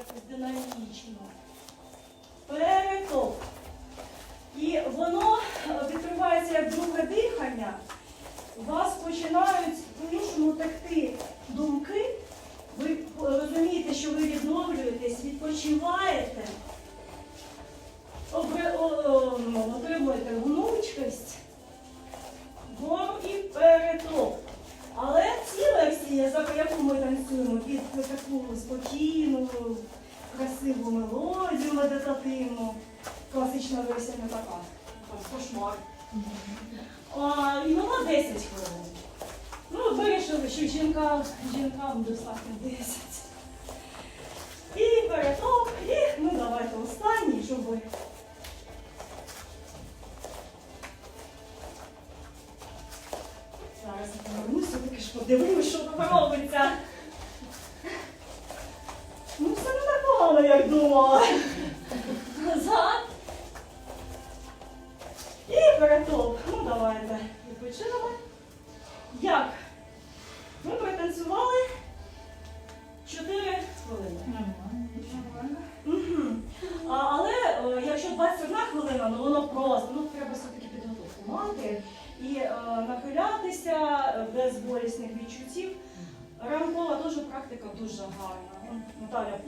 якось динамічно. Перетоп. І воно е, відкривається як друге дихання. У вас починають по-іншому текти думки. Ви розумієте, що ви відновлюєтесь, відпочиваєте, яку під таку спокійну, красиву мелодію медитативну, класична версія така. Кошмар. А, і вона 10 хвилин. Ну, вирішили, що жінкам, жінкам достатньо 10. І перетоп, і ну давайте останній, щоб. Зараз повернуся, таки ж подивлюсь, що там робиться. Ну, все погано, як думала. Назад. І перетоп. Ну, давайте відпочинемо. Як? Ми протанцювали 4 хвилини. Нормально. А, але е, якщо 21 хвилина, ну воно просто, ну треба все-таки підготовку мати і е, нахилятися е, без болісних відчуттів. Ранкова теж практика дуже гарна. Наталя